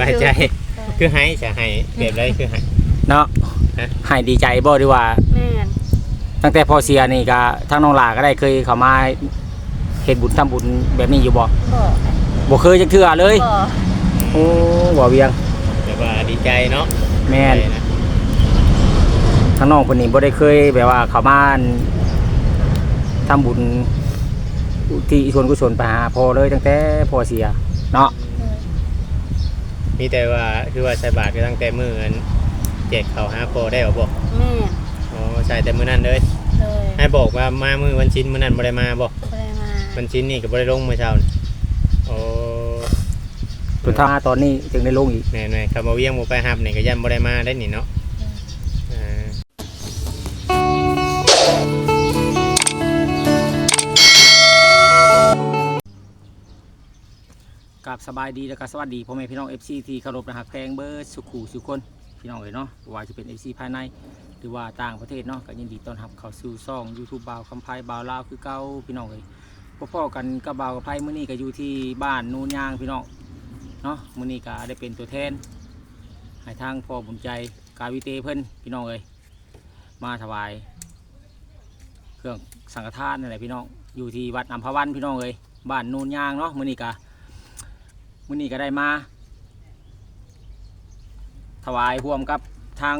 บายใจ คือให้จะให้แบบไรคือให้ เนาะฮะ ให้ดีใจบ่ดีว่า แม่นตั้งแต่พอเสียนี่ก็ทั้งน้องหลาก็ได้เคยเข้ามาเฮ็ดบุญทำบุญแบบนี้อยู่บ่บ่บ่เคยจักเทื่อเลย บ่โอ้บ่เวียงแบบว่าดีใจเนาะแม่นใจนะทั้งน้องคนนี้บ่ได้เคยแบบว่าเข้ามาทำบุญที่ส่วนกุศลไปหาพอเลยตั้งแต่พอเสีย เนาะ มีแต่ว่าคือว่าใส่บาตรก็ตั้งแต่มื้ออันแจกข้าวหาพอได้บ่บอกแม่นอ๋อใช่แต่มื้อนั้นเลยเลยให้บอกว่ามามื้อวันชิ้นมื้อนั้นบ่ได้มาบ่บ่ได้มาวันชิ้นนี่ก็บ่ได้ลงมื้อเช้านี่โอ้จนถ้ามาตอนนี้จึงได้ลงอีกแน่ๆคำว่าเวียงบ่ไปรับนี่ก็ยันบ่ได้มาได้นี่เนาะ กับสบายดีแล้วก็สวัสดีพ่อแม่พี่น้อง FC ที่เคารพนะฮักแพงเบิร์สุขูสุขคนพี่น้องเลยเนาะว่าจะเป็น FC ภายใน หรือว่าต่างประเทศเนาะก็ยินดีต้อนรับเข้าสู่ช่อง YouTube บ่าวคำไพบ่าวลาวคือเก่าพี่น้องเลยพ่อๆกันกับบ่าวกับไพมื้อนี้ก็อยู่ที่บ้านนูนยางพี่น้องเนาะมื้อนี้ก็ได้เป็นตัวแทนให้ทางพ่อบุญใจกาวิเตเพิ่นพี่น้องเลยมาถวาย เครื่องสังฆทานนั่นแหละพี่น้องอยู่ที่วัดอัมพวันพี่น้องเลยบ้านนูนยางเนาะมื้อนี้ก็ มื้อนี้ก็ได้มา ถวายร่วมกับทาง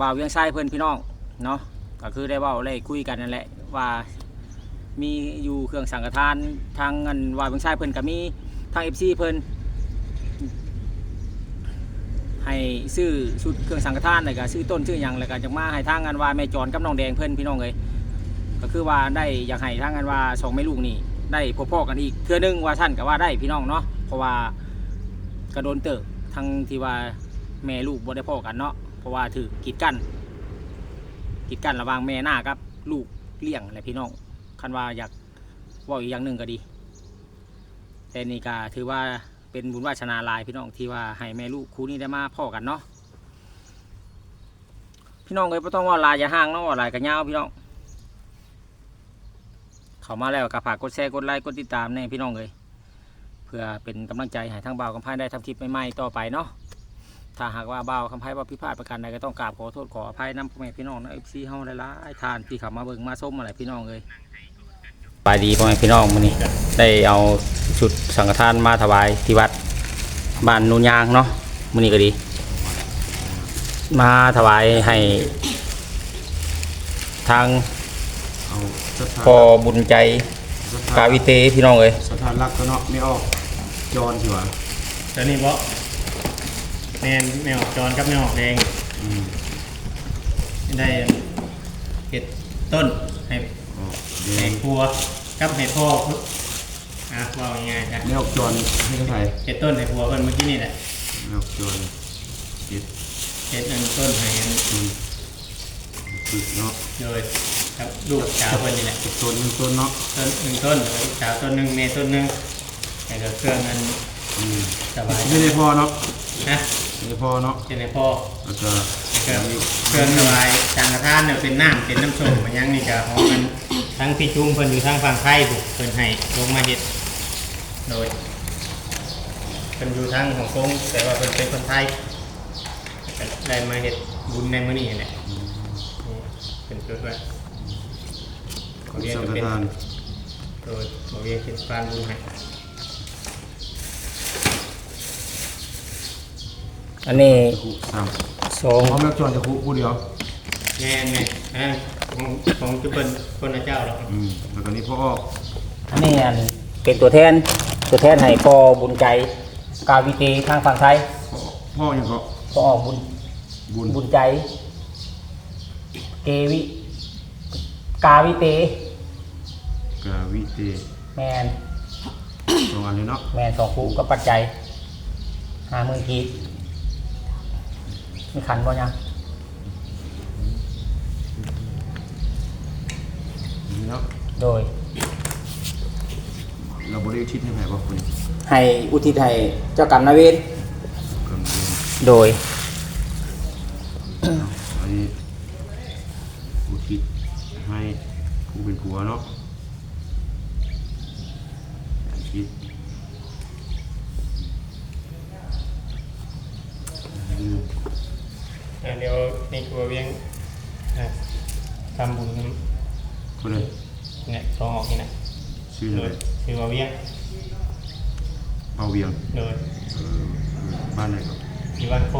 บ่าวเวียงไส้เพื่อนพี่น้องเนาะก็คือได้ว่าได้คุยกันนั่นแหละว่ามีอยู่เครื่องสังฆทานทางเงินบ่าวเวียงไส้เพื่อนก็มีทางเอฟซีเพื่อนให้ซื้อชุดเครื่องสังฆทานแล้วก็ซื้อต้นซื้อหยังแล้วก็จะมาให้ทางงานว่าแม่จอนกับน้องแดงเพื่อนพี่น้องเลยก็คือว่าได้อยากให้ทางงานว่าสองแม่ลูกนี่ ได้พบพ่อกันอีกเทื่อนึงว่าท่านก็ว่าได้พี่น้องเนาะเพราะว่ากระโดนเติบทั้งที่ว่าแม่ลูกบ่ได้พ่อกันเนาะเพราะว่าถือกีดกันกีดกันระหว่างแม่หน้ากับลูกเลี้ยงและพี่น้องคันว่าอยากว่าอีกอย่างหนึ่งก็ดี แต่นี่ก็ถือว่าเป็นบุญวาชนาลายพี่น้องที่ว่าให้แม่ลูกคู่นี้ได้มาพ่อกันเนาะพี่น้องเอ้ยบ่ต้องว่าลายอย่าห่างเนาะว่าลายก็ยาวพี่น้อง เข้ามาแล้วก็ฝากกดแชร์กดไลค์กดติดตามแน่พี่น้องเลยเพื่อเป็นกำลังใจให้ทางบ่าวคำไพ่ได้ทำคลิปใหม่ๆต่อไปเนาะถ้าหากว่าบ่าวคำไพ่ว่าพิพาทประการใดก็ต้องกราบขอโทษขออภัยน้ำพ่อแม่พี่น้องนะเอฟซีเฮาหลายๆทานที่ข้ามาเบิ่งมาส้มอะไรพี่น้องเลยไปดีพ่อแม่พี่น้องมื้อนี้ได้เอาชุดสังฆทานมาถวายที่วัดบ้านนูนยางเนาะมื้อนี้ก็ดี มาถวายให้ทาง เอาสถานพอบุญใจกาวิเตพี่น้องเลยสถานรักก็เนาะไม่ออกจอนสิวะตอนนี้บ่แม่นแม่ออกจอนกับแม่ออกแดงอืมได้เห็ดต้นให้ออกแดให้งครัวกับให้พ่ออะว่าง่ายๆจ้ะไม่ออกจอนให้เท่าไหร่เห็ดต้นให้ครัวเพิ่นเมื่อกี้นี่แหละไม่ออกจอนเจ็ดเห็ดอันต้นให้อันอืมฝึกเนาะ โดย ครับลูกสาวเพิ่นนี่แหละอีกต้นหนึ่งต้นเนาะต้นหนึ่งต้นแล้วก็ลูกสาวต้นหนึ่งเมต้นหนึ่งแล้วก็เครื่องอันอืมสบายไม่ได้พอเนาะนะไม่ได้พอเนาะเป็นให้พ่อแล้วก็เครื่องเครื่องสบายจางกระทานเนี่ยเป็นน้ำเป็นน้ำส้มมันยังนี่ก็ของมันทั้งพี่จุ้มเพิ่นอยู่ทางฝั่งไทยบุกเพิ่นให้ลงมาเฮ็ดโดยเพิ่นอยู่ทางฮ่องกงแต่ว่าเพิ่นเป็นคนไทยก็ได้มาเฮ็ดบุญในมื้อนี้แหละนี่เป็นเกิดว่าขอเรียนสังก็ฆเป็นทานโดยขอเรียนเป็นการบุญให้อันนี้จะคุสามสองพร้อมแล้วจอนจะคุผู้เดียวแน่นไงอ่าของของจุเป็นคนละเจ้าหรอกอืมแล้วก็นี่พ่อออกอันนี้อันเป็นตัวแทนตัวแทนให้พอบุญใจกาวิเตทางฝั่งไทยพ่อพ่อยังก็ก็ออกบุญบุญบุญใจ เกวิ กาวิเต กาวิเตแมนสองอันเลยเนาะแมนสองคู่กับปัจจัยห้าหมื่นกีบมีขันบ่ยังนี่เนาะโดย เราบริอุทิศให้ใครบ้างคนนี้ให้อุทิศให้เจ้ากรรมนายเวรกำเนิดโดย อันนี้อุทิศให้ผู้เป็นผัวเนาะ คิดอ่เดี๋ยวในครัวเวียงทำบุญกันก็เลยเนี่ยตองออกนี่นะชื่อเลเลยยคือว่าเวียงเบาเวียงเลยบ้านไหนครับที่บ้านโค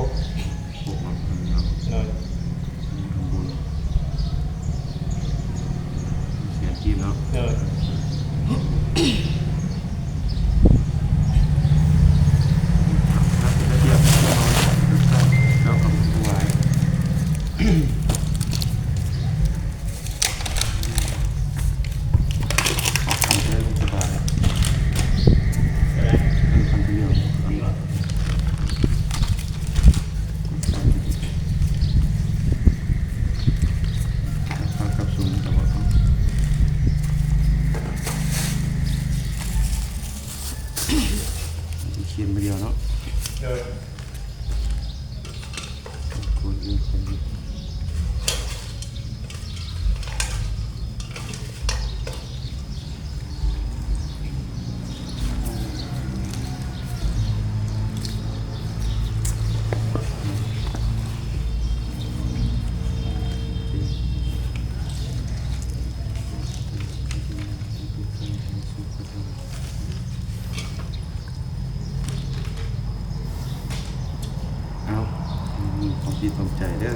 มีความคิดความใจเด้อ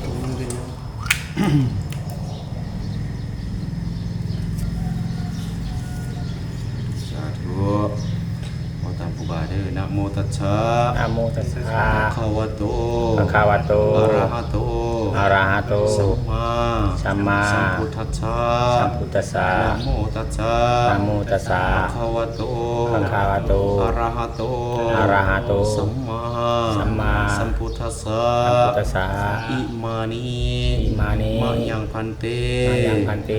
ความใจสาธุขอตามครูบาเด้อนะโมตัสสะนะโมตัสสะภะคะวะโตภะคะวะโตอะระหะโตอะระหะโตสัมมาสัมมาสัมพุทธัสสะสัมพุทธัสสะนะโมตัสสะนะโมตัสสะภะคะวะโตภะคะวะโตอะระหะโตอะระหะโตสัมมาสัมมาสัมพุ ทธัสสะสัมพุทธัสสะอิมานิอิมานิมะยังพันเตมายังพันเต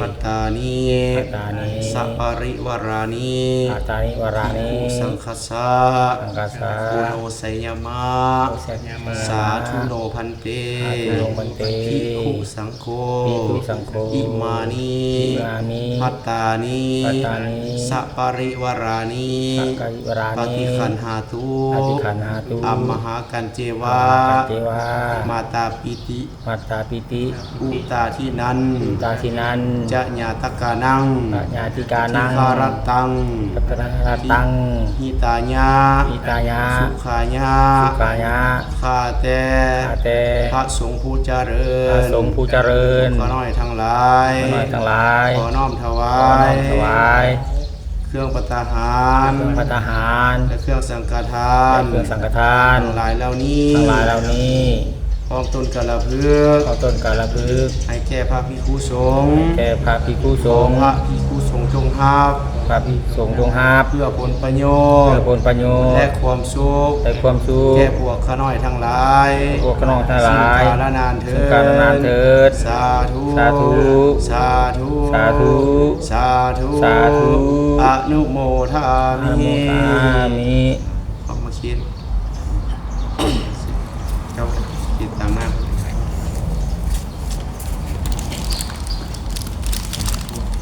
ปัตตานีปัตตานีสัปปะริวารานิอาตานิวรานิสังคัสสะสังกัสสะโอโนไสยามะโอเสยามะสาธุโนพันเตสาธุโนพันเตภิกขุสังโฆภิกขุสังโฆอิมานิอิมานิพัตตานิปัตตานิสัปปะริวารานิสังกัสวราปนิฏิคันหาตุปฏิคันหาตุอัมมหากันเจวาปัจเจวา มาตาปิติ มัตตาปิติอุตาที่นั้นตาทินันจะญาตกานังปัญญาติกานังทิคารตังปัตตนาตังหิตาญาอิตายาสุขายาสุขายะข้าแต่อาเตพระสงฆ์ผู้เจริญพระสงฆ์ผู้เจริญขอน้อยทั้งหลาย ขอน้อยทั้งหลาย ขอน้อมถวาขอน้อยมถวายเค รื่องปตาหารเครื่องพัฒหารและเครื่องสังฆทานเครื่องสังฆทานทั้งหลายเหล่านี้ทั้งหลายเหล่านี้พ้องต้นกระเพือกขอต้นกาลพึกษ์ให้แก่พระภิกษุสงฆ์แก่พระภิกษุสงฆ์พระภิกษุสงฆ์ จงฮับพระภิกษุสงฆ์จงหาบเพื่อผลประโยชเพื่อน์ผลประโยชน์และความสุขและความสุขแก่พวกข้าน้อยทั้งหลายพวกขนองทั้งหลายซึ่งกาลนานเถิซึ่งกาลนานเถิดสาธุสาธุสาธุสาธุสาธุสาธุ อนุโมทาอามิโมทามิ ขอบมาคิดเจ้าคิดตามหน้า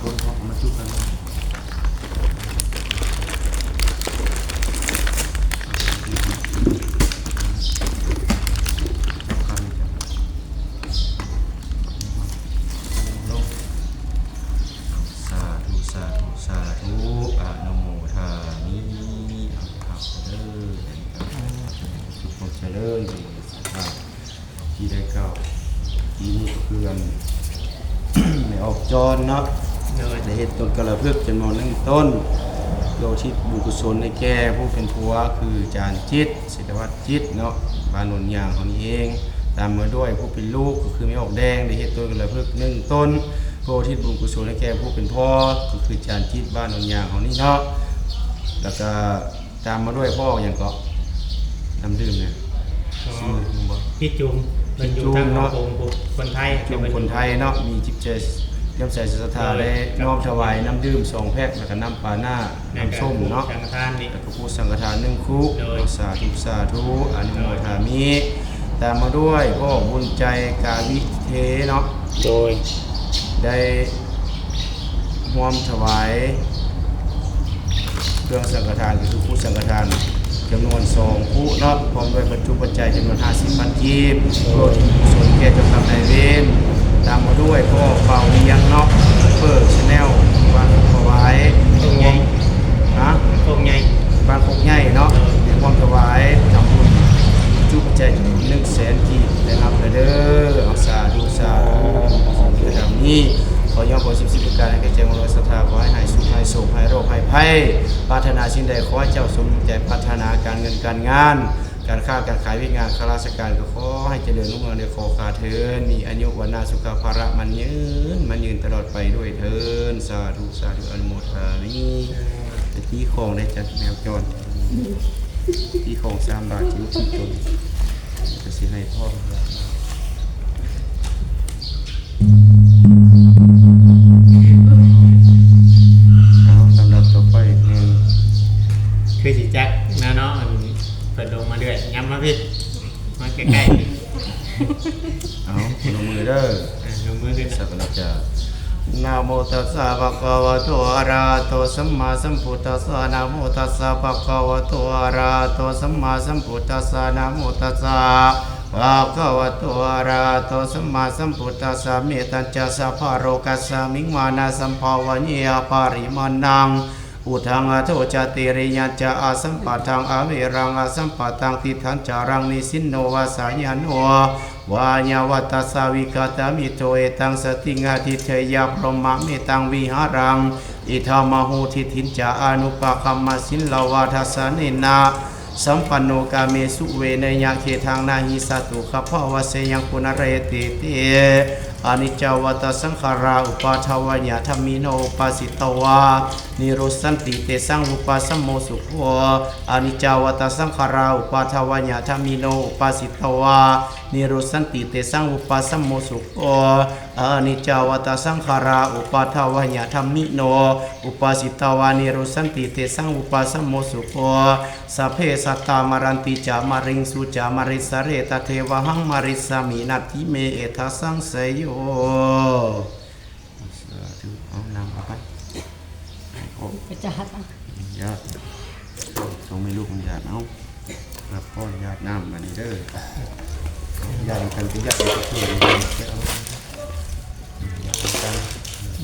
คนพอมาจุกันสาธุสาธุสาธุอะนะโมทามิอะระหะเด้อทุกคนเจริญดีสัทธาที่ได้เก่าที่นี่เพื่อน ไม่ออก จรเนาะโดยได้เห็ดต้นกระเพือกจำนวนหนึ่งต้นโยชิตบุญกุศลในแก่ผู้เป็นผัวคือจานจิตศิลวัตจิตเนาะบ้านนนยางของนี้เอง ตามมาด้วยผู้เป็นลูกก็คือไม่ออกแดงได้เห็ดต้นกระเพือกหนึ่งต้นโพธิตบุญกุศลในแก่ผู้เป็นพ่อก็คือจานจิตบ้านนนยางของนี้เนาะแล้วก็ตามมาด้วยพ่ออย่างก็น้ำดื่มเนี่ยชื่อมึงบอกพี่จุงเป็นอยู่พี่จุงทางเนาะโงคนไทยจุมคนไทยเนาะมีจิตใจเยี่ยมใส่ศรัทธาและน้อมถวายน้ำดื่มสองแพ็คแล้วก็น้ำปลาหน้าน้ำส้มเนาะสังฆทานนี่แล้วก็ผู้สังฆทานหนึ่งคู่โดยสาธุสาธุอนุโมทามิตามมาด้วยพ่อบุญใจกาวิเทเนาะโดยได้ร่วมถวายเครื่องสังฆทานคือผู้สังฆทานจำนวน2ผู้เนาะพร้อมด้วยปัจจุปัจจัยจำนวน50พันกีบโปรดส่วนแก่เจ้ากรรมนายเวร ตามมาด้วยพ่อเป่าเลี้ยงเนาะเปิดชแนลวันถวายตรงใหญ่ฮะตรงใหญ่บ้านพกใหญ่เนาะเรียกความถวายทำบุญจุบใจจำนวนหนึ่งแสนกีบนะครับเด้อเอาสาธุสาธุสาธุดำนี้ขอยอมขอสิบสิบประการให้แก่เจ้าของเราศรัทธาขอให้หายสุขหายโศกหายโรคหายภัยปรารถนาสิ่งใดขอให้เจ้าสมใจปรารถนาการเงินการงาน การค้าการขายวิงานข้าราชการก็ขอให้เจริญรุ่งเรืองในขอขาเทินมีอายุวันนาสุขภาระมันยืนมันยืนตลอดไปด้วยเทินสาธุสาธุอนุโมทามิไปที่ของได้จัดแมวจรที่ของสามบาทจิ้วสิบตนจะสิให้พ่อเอาลำดับต่อไปหนึ่งคือสิจั พี่มาใกล้ๆพี่เอาลงมือเด้ออะลงมือขึ้นสักการะจะนะโมตัสสะภะคะวะโตอะระหะโตสัมมาสัมพุทธัสสะนะโมตัสสะภะคะวะโตอะระหะโตสัมมาสัมพุทธัสสะนะโมตัสสะภะคะวะโตอะระหะโตสัมมาสัมพุทธัสสะเมตัญจะสัพพะโรกัสสะมิงมานะสัมภาวะเนียปาริมานัง อุทังอโทจติริยัญจะอาสัมปะทังอเวรังอาสัมปะทังติทันจารังนิสินโนวาสายันโนวาญาวัตสาวิกาตามิโตเอตังสติงาทิเทยาพรหมเมตังวิหารัง อิธามหูทิทินจาอนุปาคัมมาสินลาวาทัสสะเนนาสัมปันโนกาเมสุเวนยาเคทางนาหิสัตุขภาวเสยังปุนเรติเต อนิจจวัตสังขาราอุปาทวัญญาธรรมิโนอุปาสิตวา นิโรสันติเตสังอุปาสมโมสุขโวอนิจจวัตสังขาราอุปาทวัญญาธรรมิโนอุปาสิตวานิโรสันติเตสังอุปาสมโมสุขโวอนิจจวัตสังขาราอุปาทวัญญาธรรมิโนอุปาสิตวานิโรสันติเตสังอุปาสมโมสุขโวสัพเพสัตตามารันติจามาริงสุจามาริสเรตเทวหังมาริสามินัตถิเมเอทัสสังเสยโยสาธุเอานำเอาไปโอ้ไปจัดอะญาติส่งไม่ลูกมันญาติเอารับพ่อญาติน้ำมานี่เด้อญาติกันเป็นญาติกันช่วยกันเอาญาติกัน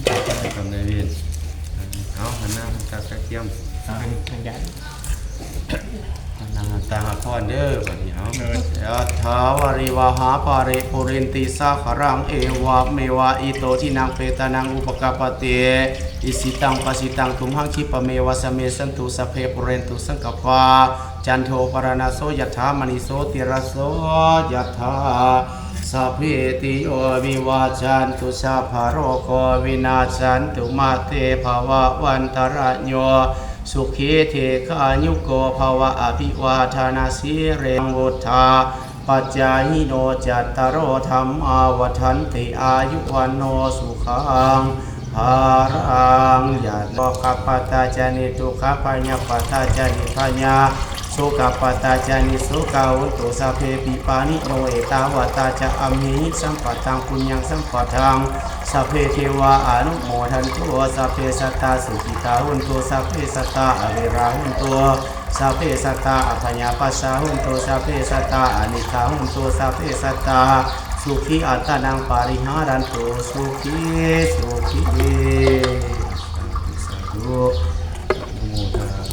ญาติกันทำในเวรเอาหันหน้ามันตากระเทียมอ่าอันใหญ่หันห น้ามันตาหาพ่อเด้อบัดนี้เอาเออยะถาวริวาหาปาริปุรินติสาขรังเอวะเมวะอิโตทินังเปตานังอุปกปปเตอิสิตังปสิตังทุมหังคิปเมวะสเมสันตุสเพปุเรนตุสังกปาจันโทปรณโสยถามณิโสติรโสยถาสัพเพติโยวิวาจันตุสัพพโรโควินาชันตุมาเตภวะวันตรโย สุขีเทขายุโกภวะอภิวาทนาสีเรงวุธาปัจจายิโนจัตตารโอธรรมอาวัฏันติอายุวันโนสุขังภารังยาโลกปตาจานิทุขปัญญาปตาจานิปัญญา สุขปตาจานิสุขาวุตุสัพเพปิปานิโนเอตาวตาจะอมิหิสัมปตังปุญญังสัมปทังสัพเพเทวาอนุโมทันตุสัพเพสัตตาสุขิตาหุนตุสัพเพสัตตาอเวราหุนตุสัพเพสัตตาอภัญญาปัสสาหุนตุสัพเพสัตตาอนิคาหุนตุสัพเพสัตตาสุขีอัตตานังปาริหารันตุสุขีสุขีสาธุอนุโมทนา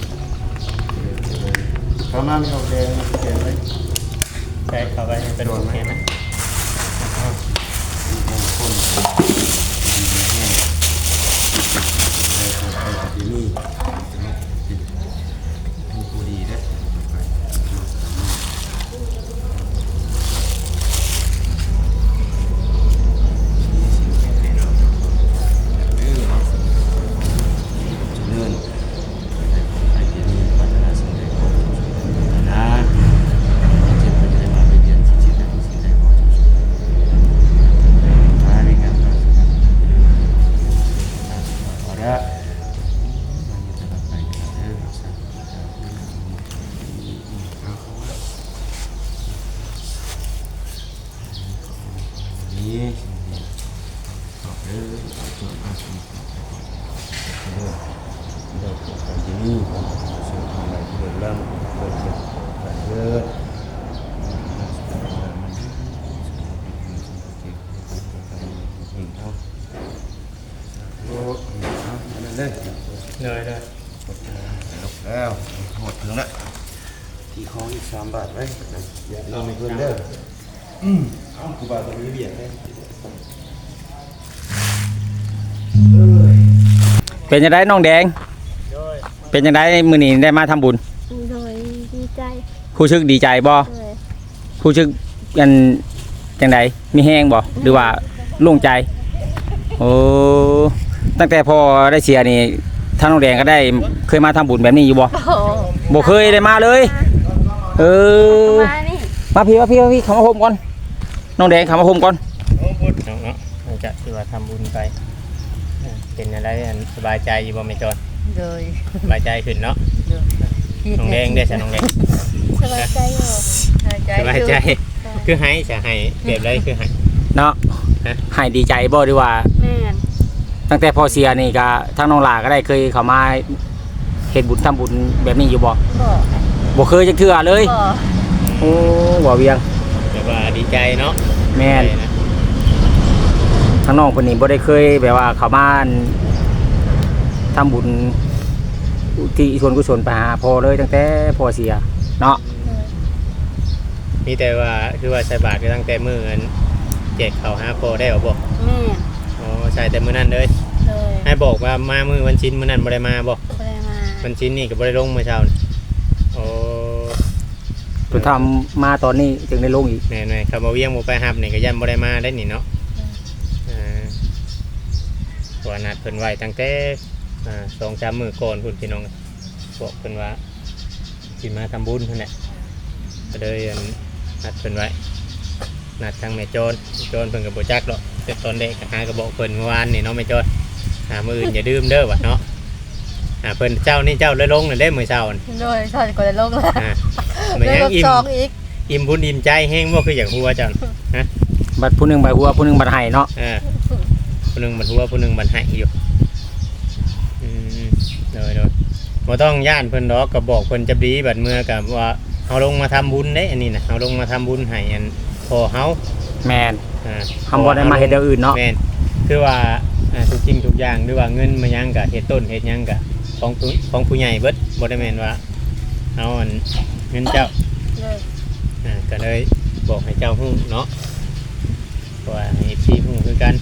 ข้าวหน้ามีโอกแดงเขียนไว้ใช่เข้าไปเป็นโอเคไหมมงคลในตัวไทยปฏิมีเป็นผู้ดีเด้อเลื่อนใครที่มีพัฒนาสิ่งใดก็พัฒนาเจ็บก็จะได้มาไปเรียนสิ่งใดสิ่งใดก็จะมามีงานทำพอแล้วมันจะรับไป เนาะ ที่ของอีก3บาทไว้อย่าเอาให้เพิ่นเด้ ออืมเอ้ากูบาทตรงนี้เบียดเลยเป็นยังไงน้องแดง เป็นยังไงมื้อนี้ได้มาทำบุญโดยดีใจผู้ชึกดีใจบ่เลยผู้ชึกกันจังไดมีแห้งบ่หรือว่าโล่งใจ โอ้ตั้งแต่พอได้เสียนี่ท่านน้องแดงก็ได้เคยมาทำบุญแบบนี้อยู่บ่โอ้บ่เคยได้มาเลย เออมานี่ มาพี่มาพี่มาพี่เข้ามาห่มก่อนน้องแดงเข้ามาห่มก่อนโอ้บุญเนาะเนาะหลังจากที่ว่าทำบุญไปเออเป็นอะไรอันสบายใจอยู่บ่แม่จอนเลยสบายใจขึ้นเนาะน้องแดงเด้อจ้ะน้องแดงสบายใจอยู่สบายใจคือให้จะให้แบบไรคือให้ เนาะฮะ ให้ดีใจบ่ดีว่า แม่นตั้งแต่พอเสียนี่ก็ทั้งน้องหลาก็ได้เคยเข้ามาเฮ็ดบุญทำบุญแบบนี้อยู่บ่บ่บ่เคยจักเทื่อเลยบ่ โอ้บ่เวียงแบบว่าดีใจเนาะแม่นใจนะทั้งน้องคนนี้บ่ได้เคยแบบว่าเข้ามาทำบุญที่ส่วนกุศลไปหาพอเลยตั้งแต่พอเสีย เนาะมีแต่ว่าคือว่าใส่บาตรก็ตั้งแต่มื้ออันแจกข้าวหาโพได้บ่บอกแม่นอ๋อใช่แต่มื้อนั้นเลยเลยให้บอกว่ามามื้อวันชินมื้อนั้นบ่ได้มาบ่บ่ได้มาวันชินนี่ก็บ่ได้ลงมื้อเช้านี่โอ้ จนทำมาตอนนี้จึงได้ลงอีกแม่นๆคำว่าเวียงบ่ไปรับนี่ก็ยันบ่ได้มาได้นี่เนาะอ่าเพราะว่านัดเพิ่นไว้ตั้งแต่อ่า2-3มื้อก่อนพุ่นพี่น้องบอกเพิ่นว่าสิมาทำบุญนั่นแหละก็เลยอันนัดเพิ่นไว้นัดทางแม่โจรแม่โจรเพิ่นก็บ่จักดอกแต่ตอนเด็กก็หาก็บอกเพิ่นเมื่อวานนี่เนาะแม่โจรหามื้ออื่นอย่าดื่มเด้อว่ะเนาะอ่าเพิ่นเจ้านี่เจ้าเลยลงน่ะเด้มื้อเช้านี่โดยชาติก่อนโลกแล้วอ่า มันเลยยังรอบอิ่มสองอีกอิ่มบุญอิ่มใจแห้งบ่คืออย่างหัวเจ้าน่ะบัดผู้หนึงบัดหัวผู้หนึงบัดให้เนาะอ่าผู้หนึงมันหัวผู้หนึงมันให้อยู่อืมโดยโดยบ่ต้องย่านเพิ่นดอกก็บอกเพิ่นจะดีบัดเมื่อกับว่าเฮาลงมาทำบุญเด้อันนี้น่ะเฮาลงมาทำบุญให้อันพอเฮาแมนอ่าคำบ่ได้มาเฮ็ดอย่างอื่นเนาะแม่นคือว่าอ่าทุกสิ่งทุกอย่างหรือว่าเงินมาหยังก็เฮ็ดต้นเฮ็ดหยังก็ของผู้ของผู้ใหญ่เบิดบ่ได้แม่นว่า เอาอันเงินเจ้าเลยอ่าก็เลยบอกให้เจ้าหู้เนาะเพราะว่าให้พี่หู้คือกัน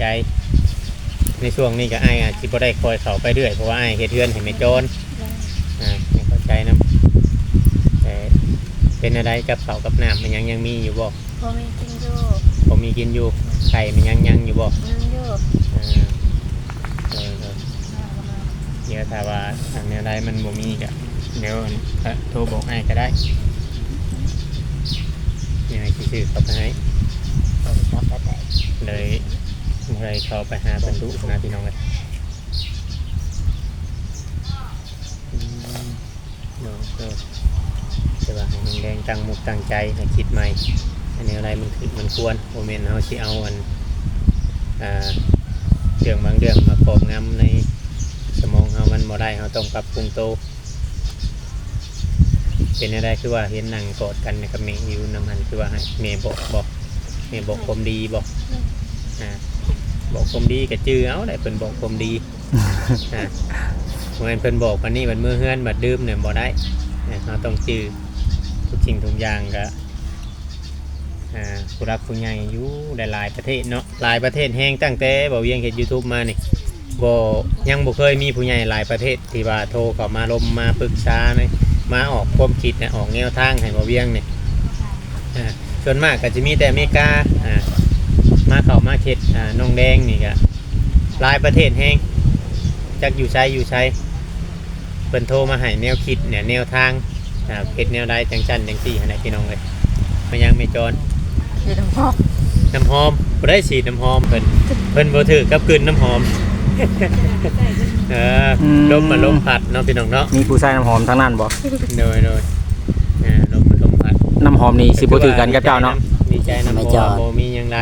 ใจในช่วงนี้ก็ไอ้ายอาจจะบ่ได้คอยเขาไปเรื่อยเพราะว่าไอ้ายเฮ็ดเทือนให้แม่โจรอ่าให้เข้าใจนะแต่เป็นอะไรกับเขาวกับน้ำมันยังยังมีอยู่บ่พอมีกินอยู่ผมมีกินอยู่ไข่มันยังยังอยู่บ่นั่งอยู่อ่าเออเออ เดี๋ยวถ้าว่าทางแนวใดมันบ่มีก็เดี๋ยวโทรบอกให้ก็ได้ยังไงที่ซื้อเขาไปให้เลยเลยเขาไปหาบรรลุนะพี่น้องเลยอืมเนาะเนาะว่าให้น้องแดงตั้งมุกตั้งใจให้คิดใหม่อันนี้อะไรมันคือมันควรโมเมนต์เขาสิเอาอันอ่าเรื่องบางเรื่องมาครอบงำใน สมองเรามันบ่ได้เราต้องปรับปรุงโตวเป็นอะไรคือว่าเห็นหนังกอดกันในกับเมย์อยู่น้ำมันคือว่าให้เมย์บอกบอกเมย์บอกความดีบอกอ่าบอกความดีกับจื้อเอาได้เป็นบอกความดีอ่าเหมือนเพิ่นบอกวันนี้วันมือเฮือนบัดดื่มเนี่ยบ่ได้เนี่ยเราต้องจื้อทุกสิ่งทุกอย่างก็อ่าผู้รักผู้ใหญ่อยู่หลายๆประเทศเนาะหลายประเทศแห้งตั้งแต่บ่เวียงเห็น YouTube มานี่ บ่ยังบ่เคยมีผู้ใหญ่หลายประเทศที่ว่าโทรเข้ามาลมมาปรึกษาเนี่ยมาออกความคิดเนี่ยออกแนวทางให้บ่เวียงเนี่ยอ่าส่วนมากก็จะมีแต่อเมริกาอ่ามาเข้ามาเขตอ่าน้องแดงนี่ก็หลายประเทศแห้งจักอยู่ใช้อยู่ใช้เพิ่นโทรมาให้แนวคิดเนี่ยแนวทางอ่าเฮ็ดแนวใดจังซั่นจังซี่ให้ได้พี่น้องเลยมายังไม่จรอยู่ตรงพ่อน้ำหอมบ่ได้ฉีดน้ำหอมเพิ่นเพิ่นบ่ถือกับกลืนน้ำหอม เอออม ลมมาลมพัดเนาะพี่น้องเนาะมีผู้ใส่น้ำหอมทั้งนั้นบ่โดยโดยอ่าลมมาลมพัดน้ำหอมนี่สิบ่ถือกันกับเจ้าเนาะดีใจนำไม่เพราะจอว่าดบ่มีหยังไร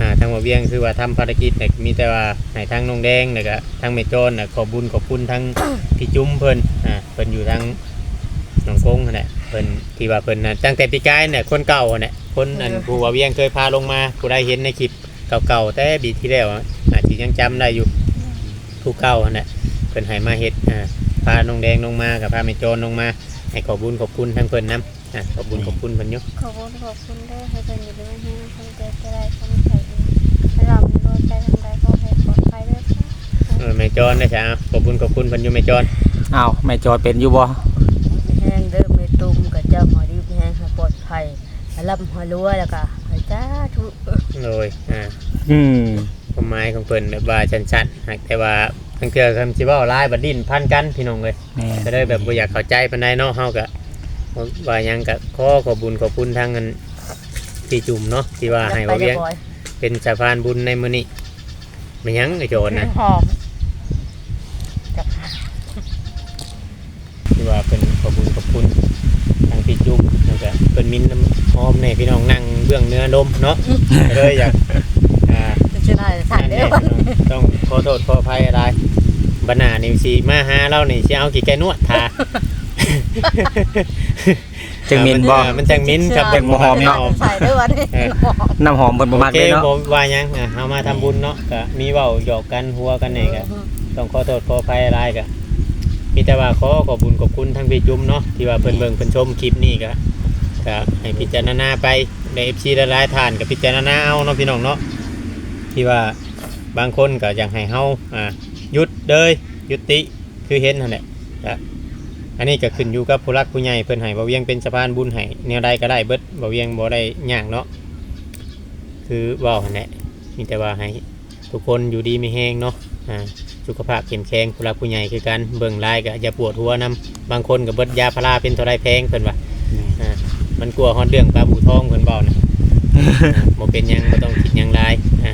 อ่าทางบ่เวียงคือว่าทำภารกิจเนี่ยมีแต่ว่าให้ทางน้องแดงแล้วก็ทางแม่โจรน่ะขอบุญขอบคุณทั้ง พี่จุ้มเพิ่นอ่าเพิ่นอยู่ทางหนองกงนั่นแหละเพิ่นที่ว่าเพิ่นน่ะตั้งแต่ปีกายเนี่ยคนเก่าเนี่ยคนอันผู้ว่าเวียงเคยพาลงมาผู้ได้เห็นในคลิป เก่าๆแต่ปีที่แล้วอะอาจสิยังจำได้อยู่ผู้เก่านั่นแหละพิ่นให้มาเฮ็ดอ่าพาน้องแดงลงมากับพาแม่โจรลงมาให้ขอบบุญขอบคุณทั้งเพิ่นนํอ่าขอบบุญขอบคุณเพิ่นอยู่ขอบคุณขอบคุณเด้อให้เป็นอยู่ด้วยให้คนเจอจะได้คนใส่ให้เราไม่รู้ใจทำใดก็ให้ปลอดภัยด้วยค่ะเออแม่โจรนะจ๊ะขอบบุญขอบคุณเพิ่นอยู่แม่โจรอ้าวแม่จอยเป็นอยู่บ่แห้งเริ่มไม่ตุ่มกับเจ้าหอดีแห้งให้ปลอดภัยให้รับหัวรัวแล้วก็ให้จ้าทุ กเลยอ่าอืมความหมายของเพิ่นแบบว่าชันๆหากแต่ว่าทางเทื่อคำสิเว้าหลายบัดดิ้นพันกันพี่น้องเอ้ยแม่ก็เลยแบบบ่อยากเข้าใจปานใดเนาะเฮาก็ว่าหยังก็ขอขอบบุญขอบคุณทางเงินพี่จุ่มเนาะที่ว่าให้ไปว่าเรีเวียยงบร้อยเป็นสะพานบุญในมื้อนี้ไม่หยังไอ้โจรนะ หอมที่ว่าเป็นขอบคุญขอบคุณทางพี่จุ๊บแล้วก็เป็นมินน้ำหอมในพี่น้องนั่งเบื้องเนื้อนมเนาะก็เลยอยากอ่าจะได้ถ่ายนั่นได้แหละวันพี่น้องต้องขอโทษขออภัยอะไรบรรณานิวซีมาหาเรานี่สิเอากี่แกนวดทา จึงมินบ่เออมันจังมินครับเป็นหอมเนาะ ใส่ด้วยวันนี้เออน้ำหอมเพิ่นบ่มักโอเคเลยเนาะผมว่าหยังอะเอามาทำบุญเนาะก็มีเว้าหยอกกันหัวกันนี่ก็ต้องขอโทษขออภัยอะไรกะ มีแต่ว่าขอขอบคุญขอบคุณทั้งพี่จุ้มเนาะที่ว่าเพิ่นเบิ่งเพิ่นชมคลิปนี้ก็ก็ให้พิจารณาไปใน FC ละลายๆทานกับพิจารณาเอาเนาะพี่น้องเนาะที่ว่าบางคนก็อยากให้เฮาอ่าหยุดเลยยุติคือเห็นนั่นแหละก็อันนี้ก็ขึ้นอยู่กับผู้รักผู้ใหญ่เพิ่นให้บ่เวียงเป็นสะพานบุญให้แนวใดก็ได้เบิดบ่เวียงบ่ได้ยากเนาะคือเว้าหั่นแหละมีแต่ว่าให้ทุกคนอยู่ดีมีแฮงเนาะอ่า สุขภาพเข้มแข็งผู้รักผู้ใหญ่คือกันเบิ่งลายก็อย่าปวดหัวนํบางคนก็เบิดยาพาราเป็นเท่าไรแพงเพิ่นว่าอ่ามันกลัวฮอดเรื่องปลาบูทองเพิ่นเว้านะอ่าบ่เป็นหยังบ่ต้องคิดหยังหลายอ่า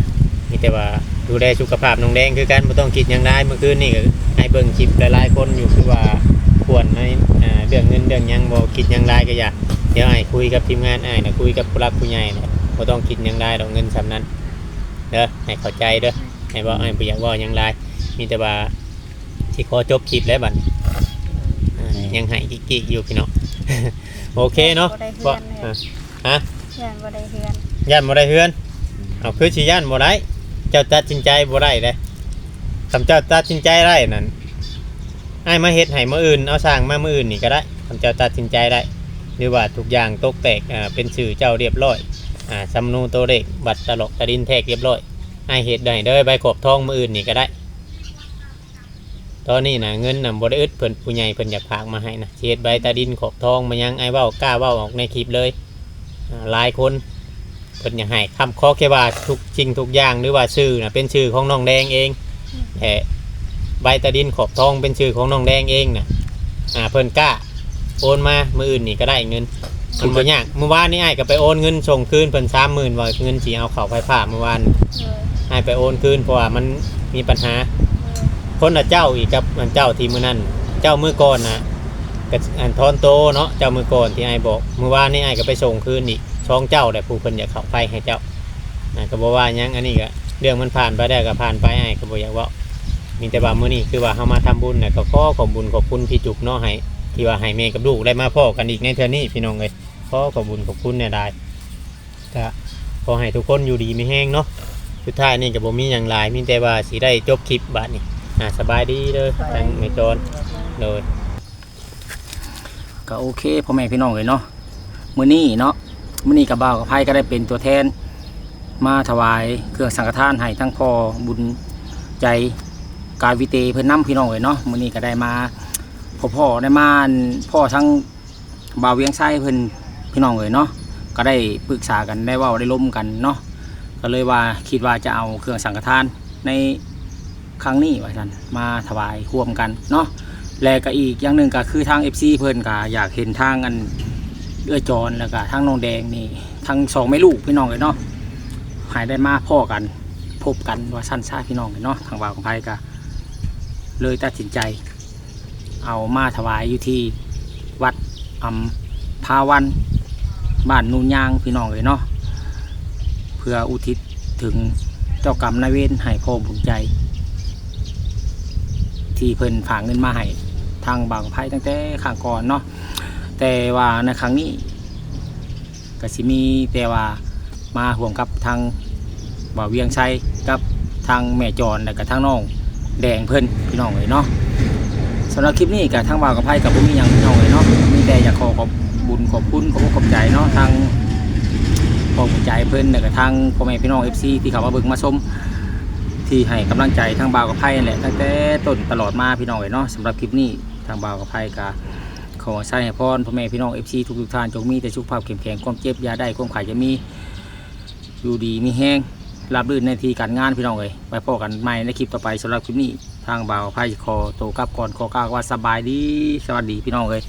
มีแต่ว่าดูแลสุขภาพน้องแดงคือกันบ่ต้องคิดหยังหลายเมื่อคืนนี่ก็ให้เบิ่งคลิปหลายๆคนอยู่คือว่าควรในอ่าเรื่องเงินเรื่องหยังบ่คิดหยังหลายก็อย่าเดี๋ยวอ้ายคุยกับทีมงานอ้ายน่ะคุยกับผู้รักผู้ใหญ่น่ะบ่ต้องคิดหยังหลายดอกเงินซำนั้นเด้อให้เข้าใจเด้อให้บ่ให้บ่อยากเว้าหยังหลาย มีแต่ว่าที่ขอจบคลิปแล้วบัดอ่ายังให้กิกๆอยู่พี่น้อง โอเคเนาะบ่อะฮะ ย่านบ่ได้เฮือนย่านบ่ได้เฮือน เอาคือสิย่านบ่ได้ เจ้าตัดสินใจบ่ได้เด้คำเจ้าตัดสินใจได้นั่นอ้ายมาเฮ็ดให้มื้ออื่น เอาสร้างมามื้ออื่นนี่ก็ได้คำเจ้าตัดสินใจได้ หรือว่าทุกอย่างตกแตก อ่า เป็นชื่อเจ้าเรียบร้อย อ่าสำนูตัวเลขบัตรตลกตะดินแทกเรียบร้อยอ้ายเฮ็ดได้เด้อใบขอบทองมื้ออื่นนี่ก็ได้ ตอนนี้นะเงินนะบริอึดเพิ่นผู้ใหญ่เพิ่นอยากพากมาให้นะสิเฮ็ดใบตาดินขอบทองมายังไอ้เว้ากล้าเว้าออกในคลิปเลยอ่าหลายคนเพิ่นอยากให้คำขอแค่ว่าทุกสิ่งทุกอย่างหรือว่าชื่อนะเป็นชื่อของน้องแดงเองแต่ใบตาดินขอบทองเป็นชื่อของน้องแดงเองนะอ่าเพิ่นกล้าโอนมามืออื่นนี่ก็ได้เงินมันบ่ยากเมื่อวานนี้ไอ้ายก็ไปโอนเงินส่งคืนเพิ่นสามหมื่นว่าเงินสีเอาเข้าไฟฟ้าเมื่อวานเลยไอ้ายไปโอนคืนเพราะว่ามันมีปัญหา คนละเจ้าอีกกับอันเจ้าที่มือนั่นเจ้ามือก่อนนะก็อันทอนโตเนาะเจ้ามือก่อนที่ไอ้บอกมือว่านนี่ไอ้ก็ไปส่งคืนอีกช่องเจ้าแต่ผู้เพิ่นอยากเข้าไปให้เจ้าอ่าก็บอกว่าหยังอันนี้ก็เรื่องมันผ่านไปได้ก็ผ่านไปไอ้ก็บ่อยากเว่ามีแต่ว่ามื้อนี้คือว่าเฮามาทำบุญน่ะก็ขอขอบบุญขอบคุณพี่จุกเนาะให้ที่ว่าให้แม่กับลูกได้มาพ่อกันอีกในเทื่อนี้พี่น้องเอ้ยขอขอบบุญขอบคุณเนี่ยได้ก็ขอให้ทุกคนอยู่ดีไมีแห้งเนาะสุดท้ายนี่ก็บ่มีหยังหลายมีแต่ว่าสิได้จบคลิปบัดนี้ อ่าสบายดีเด้อทางไม่โจรเลยก็โอเคพ่อแม่พี่น้องเลยเนาะมื้อนี้เนาะมื้อนี้กับบ่าวกับไผก็ได้เป็นตัวแทน มาถวายเครื่องสังฆทานให้ทั้งพ่อบุญใจกายวิเตเพิ่นนํพี่น้องเลยเนาะมื้อนี้ก็ได้มาพ่อพ่อได้มาพ่อทั้งบ่าวเวียงไส้เพิ่นพี่น้องเลยเนาะก็ได้ปรึกษากันได้เว้าได้ล้มกันเนาะก็เลยว่าคิดว่าจะเอาเครื่องสังฆทานใน ครั้งนี้ว่าซั่นมาถวายร่วมกันเนาะและก็อีกอย่างหนึ่งก็คือทาง FC เพิ่นก็อยากเห็นทางอันเอื้อจรแล้วก็ทางน้องแดงนี่ทั้งสองแม่ลูกพี่น้องเลยเนาะหายได้มาพ่อกันพบกันว่าสั้นซ่าพี่น้องเลยเนาะทางบ่าวของไพก็เลยตัดสินใจ เอามาถวายอยู่ที่วัดอัมพาวันบ้านนูนยางพี่น้องเลยเนาะเพื่ออุทิศถึงเจ้ากรรมนายเวรให้พ่อบุญใจ ที่เพิ่นฝากเงินมาให้ทางบางไพ่ตั้งแต่ข้างก่อนเนาะแต่ว่าในครั้งนี้ก็สิมีแต่ว่ามาห่วมกับทางบ่าวเวียงชัยกับทางแม่จรแล้วก็ทางน้องแดงเพิ่นพี่น้องเลยเนาะสำหรับคลิปนี้กับทางบ่าวกับไพ่กับผมมีอย่างพี่น้องเลยเนาะมีแต่อยากขอขอบบุญขอบคุณขอบคุณขอบใจเนาะทางขอบใจเพิ่นแล้วก็ทางพ่อแม่พี่น้อง FC ที่เขามาเบิ่งมาชม ที่ให้กำลังใจทางบ่าวกับไพ่นั่แหละตั้งแต่ต้นตลอดมาพี่น้องเลยเนาะสำหรับคลิปนี้ทางบ่าวกับไพ่ก็ขอใช้ให้พรพ่อแม่พี่น้อง FC ทุกๆท่านจงมีแต่สุขภาพเข้มแข็งความเจ็บยาได้ความขายจะมีอยู่ดีมีแห้งรับรื่นในทีการงานพี่น้องเลยไปพบกันใหม่ในคลิปต่อไปสำหรับคลิปนี้ทางบ่าวไพ่ขอโตกับก่อนขอกล่าวว่าสบายดีสวัสดีพี่น้องเลย